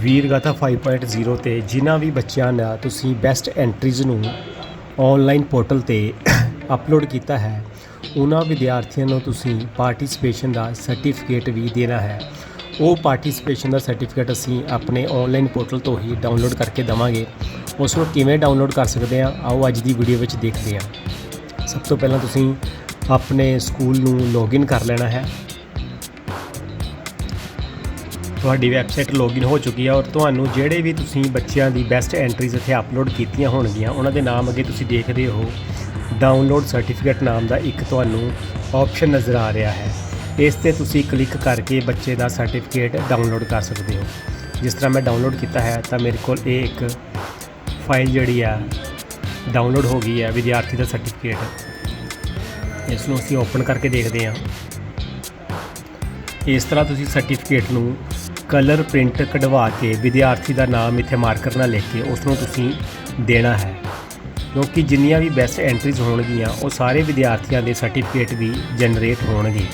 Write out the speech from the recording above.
ਵੀਰਗਾਥਾ 5.0 ਤੇ ਜਿਨ੍ਹਾਂ ਵੀ ਬੱਚਿਆਂ ਦਾ ਤੁਸੀਂ ਬੈਸਟ ਐਂਟਰੀਜ਼ ਨੂੰ ਆਨਲਾਈਨ ਪੋਰਟਲ ਤੇ ਅਪਲੋਡ ਕੀਤਾ ਹੈ, ਉਹਨਾਂ ਵਿਦਿਆਰਥੀਆਂ ਨੂੰ ਤੁਸੀਂ ਪਾਰਟਿਸਿਪੇਸ਼ਨ ਦਾ ਸਰਟੀਫਿਕੇਟ ਵੀ ਦੇਣਾ ਹੈ। ਉਹ ਪਾਰਟਿਸਿਪੇਸ਼ਨ ਦਾ ਸਰਟੀਫਿਕੇਟ ਅਸੀਂ ਆਪਣੇ ਆਨਲਾਈਨ ਪੋਰਟਲ ਤੋਂ ਹੀ ਡਾਊਨਲੋਡ ਕਰਕੇ ਦਵਾਂਗੇ। ਉਸ ਨੂੰ ਕਿਵੇਂ ਡਾਊਨਲੋਡ ਕਰ ਸਕਦੇ ਹਾਂ, ਆਓ ਅੱਜ ਦੀ ਵੀਡੀਓ ਵਿੱਚ ਦੇਖਦੇ ਹਾਂ। ਸਭ ਤੋਂ ਪਹਿਲਾਂ ਤੁਸੀਂ ਆਪਣੇ ਸਕੂਲ ਨੂੰ ਲੌਗਇਨ ਕਰ ਲੈਣਾ ਹੈ। ਤੁਹਾਡੀ ਵੈਬਸਾਈਟ ਲੌਗਇਨ ਹੋ ਚੁੱਕੀ ਹੈ ਔਰ ਤੁਹਾਨੂੰ ਜਿਹੜੇ ਵੀ ਤੁਸੀਂ ਬੱਚਿਆਂ ਦੀ ਬੈਸਟ ਐਂਟਰੀਜ਼ ਇੱਥੇ ਅਪਲੋਡ ਕੀਤੀਆਂ ਹੋਣਗੀਆਂ, ਉਹਨਾਂ ਦੇ ਨਾਮ ਅੱਗੇ ਤੁਸੀਂ ਦੇਖਦੇ ਹੋ। ਡਾਊਨਲੋਡ ਸਰਟੀਫਿਕੇਟ ਨਾਮ ਦਾ ਇੱਕ ਤੁਹਾਨੂੰ ਆਪਸ਼ਨ ਨਜ਼ਰ ਆ ਰਿਹਾ ਹੈ। ਇਸ ਤੇ ਤੁਸੀਂ ਕਲਿੱਕ ਕਰਕੇ ਬੱਚੇ ਦਾ ਸਰਟੀਫਿਕੇਟ ਡਾਊਨਲੋਡ ਕਰ ਸਕਦੇ ਹੋ। ਜਿਸ ਤਰ੍ਹਾਂ ਮੈਂ ਡਾਊਨਲੋਡ ਕੀਤਾ ਹੈ, ਤਾਂ ਮੇਰੇ ਕੋਲ ਇਹ ਇੱਕ ਫਾਈਲ ਜਿਹੜੀ ਆ ਡਾਊਨਲੋਡ ਹੋ ਗਈ ਹੈ ਵਿਦਿਆਰਥੀ ਦਾ ਸਰਟੀਫਿਕੇਟ ਇਸ ਨੂੰ ਅਸੀਂ ਓਪਨ ਕਰਕੇ ਦੇਖਦੇ ਹਾਂ। ਇਸ ਤਰ੍ਹਾਂ ਤੁਸੀਂ ਸਰਟੀਫਿਕੇਟ ਨੂੰ ਕਲਰ ਪ੍ਰਿੰਟ ਕਢਵਾ ਕੇ ਵਿਦਿਆਰਥੀ ਦਾ ਨਾਮ ਇੱਥੇ ਮਾਰਕਰ ਨਾਲ ਲਿਖ ਕੇ ਉਸ ਨੂੰ ਤੁਸੀਂ ਦੇਣਾ ਹੈ। ਕਿਉਂਕਿ ਜਿੰਨੀਆਂ ਵੀ ਬੈਸਟ ਐਂਟਰੀਜ਼ ਹੋਣਗੀਆਂ, ਉਹ ਸਾਰੇ ਵਿਦਿਆਰਥੀਆਂ ਦੇ ਸਰਟੀਫਿਕੇਟ ਵੀ ਜਨਰੇਟ ਹੋਣਗੇ।